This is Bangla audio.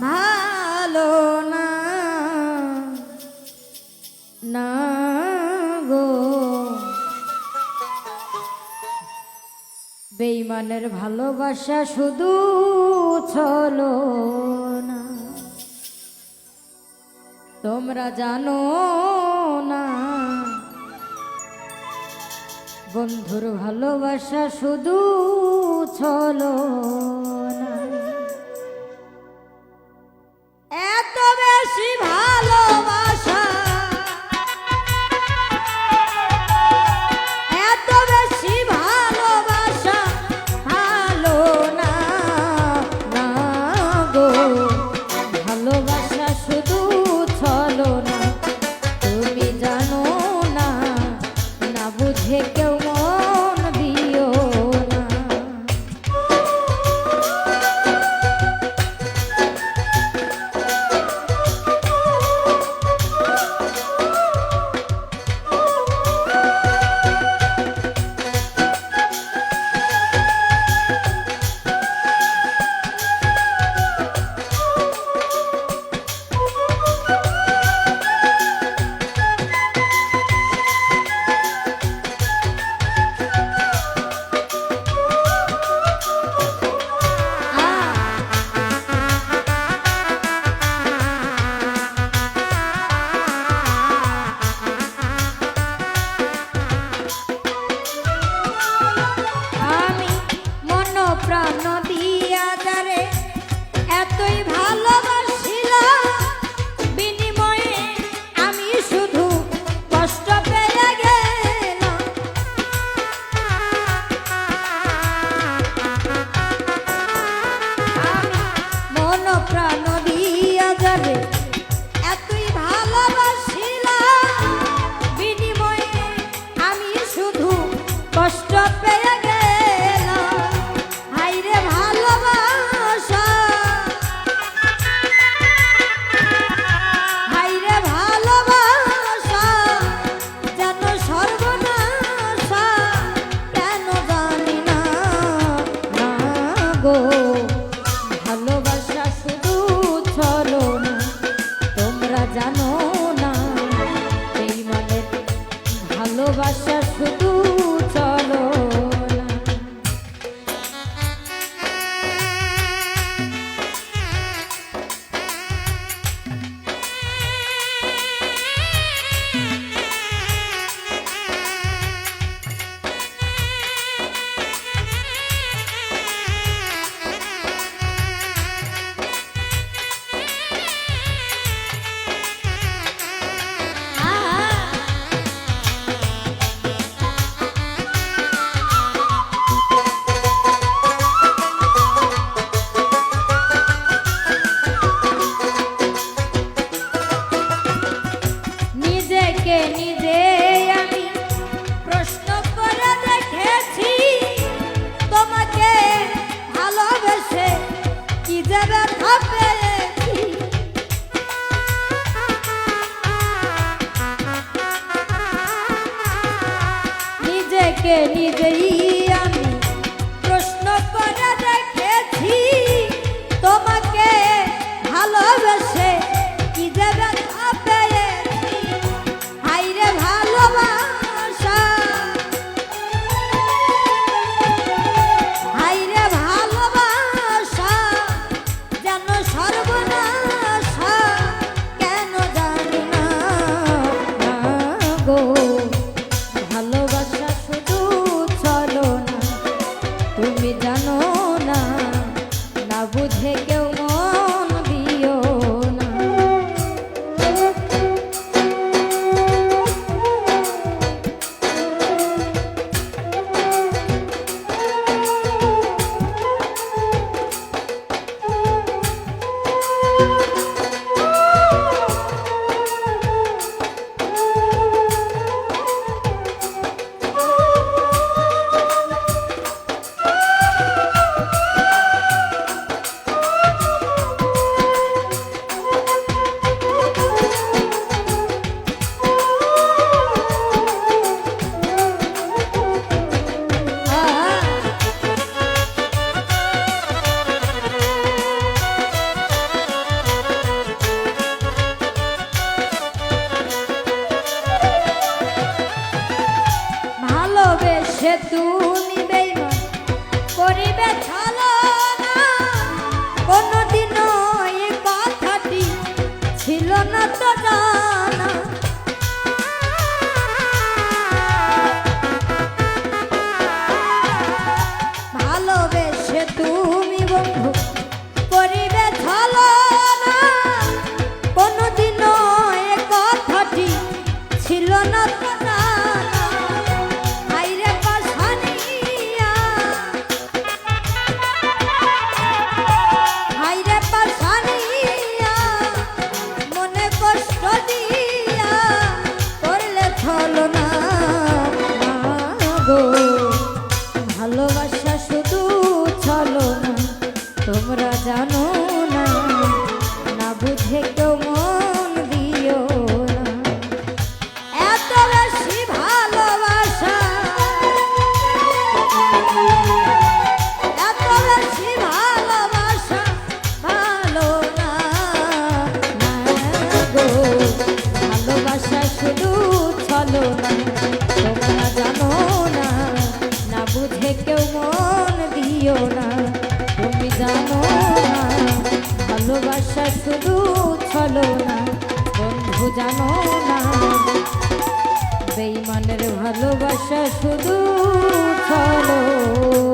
ভালো না না গো। বেইমানের ভালোবাসা শুধু ছলো না। তোমরা জানো না। বন্ধুর ভালোবাসা শুধু ছলো না। এত বেশি গো। নিজে আমি প্রশ্ন করে তোমাকে নিজেকে নিজেই সে না তোমরা মন দিও না তুমি জানো না ভালোবাসা শুধু ছলো না বন্ধু জানো না বেইমানের ভালোবাসা শুধু ছলো